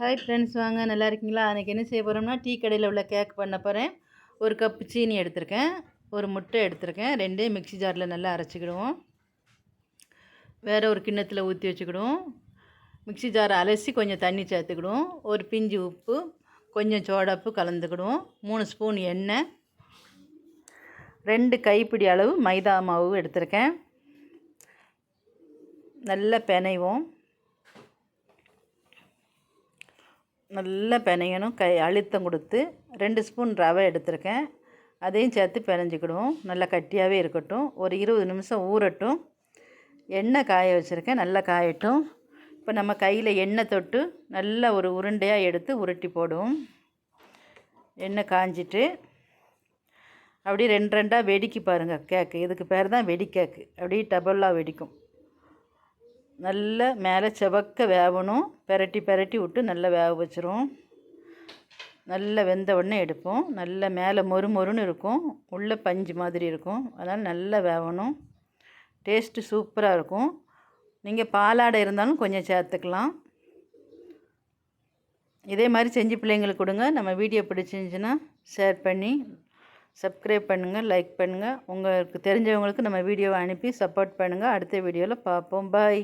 Hi friends வாங்க. நல்லா இருக்கீங்களா? அன்றைக்கி என்ன செய்ய போகிறோம்னா டீ கடையில் உள்ள கேக் பண்ண போகிறேன் ஒரு கப்பு சீனி எடுத்திருக்கேன். ஒரு முட்டை எடுத்திருக்கேன். ரெண்டே மிக்ஸி ஜாரில் நல்லா அரைச்சிக்கிடுவோம். வேறு ஒரு கிண்ணத்தில் ஊற்றி வச்சுக்கிடுவோம். மிக்ஸி ஜாரை அலசி கொஞ்சம் தண்ணி சேர்த்துக்கிடுவோம். ஒரு பிஞ்சு உப்பு கொஞ்சம் சோடாப்பு கலந்துக்கிடுவோம். மூணு ஸ்பூன் எண்ணெய். ரெண்டு கைப்பிடி அளவு மைதா மாவு எடுத்திருக்கேன். நல்லா பிணைவோம் நல்லா பிணையணும் கை அழுத்தம் கொடுத்து ரெண்டு ஸ்பூன் ரவை எடுத்திருக்கேன். அதையும் சேர்த்து பிணைஞ்சிக்கிடுவோம் நல்லா கட்டியாகவே இருக்கட்டும். ஒரு இருபது நிமிஷம் ஊறட்டும். எண்ணெய் காய வச்சுருக்கேன். நல்லா காயட்டும். இப்போ நம்ம கையில் எண்ணெய் தொட்டு நல்லா ஒரு உருண்டையாக எடுத்து உருட்டி போடுவோம். எண்ணெய் காஞ்சிட்டு அப்படியே ரெண்டு ரெண்டாக வெடிக்கு பாருங்கள் கேக்கு. இதுக்கு பேர் தான் வெடி கேக்கு அப்படியே டபுளாக வெடிக்கும். நல்ல மேலே செவக்க வேகணும் பெரட்டி பெரட்டி விட்டு நல்லா வேக வச்சிரும். நல்லா வெந்த உடனே எடுப்போம். நல்லா மேலே மொறு மொறுன்னு இருக்கும். உள்ளே பஞ்சு மாதிரி இருக்கும். அதனால் நல்லா வேகணும் டேஸ்ட்டு சூப்பராக இருக்கும். நீங்கள் பாலாடை இருந்தாலும் கொஞ்சம் சேர்த்துக்கலாம். இதே மாதிரி செஞ்சு பிள்ளைங்களுக்கு கொடுங்க. நம்ம வீடியோ பிடிச்சிருந்துச்சின்னா ஷேர் பண்ணி சப்ஸ்கிரைப் பண்ணுங்கள் லைக் பண்ணுங்கள் உங்களுக்கு தெரிஞ்சவங்களுக்கு நம்ம வீடியோவை அனுப்பி சப்போர்ட் பண்ணுங்கள் அடுத்த வீடியோவில் பார்ப்போம். பாய்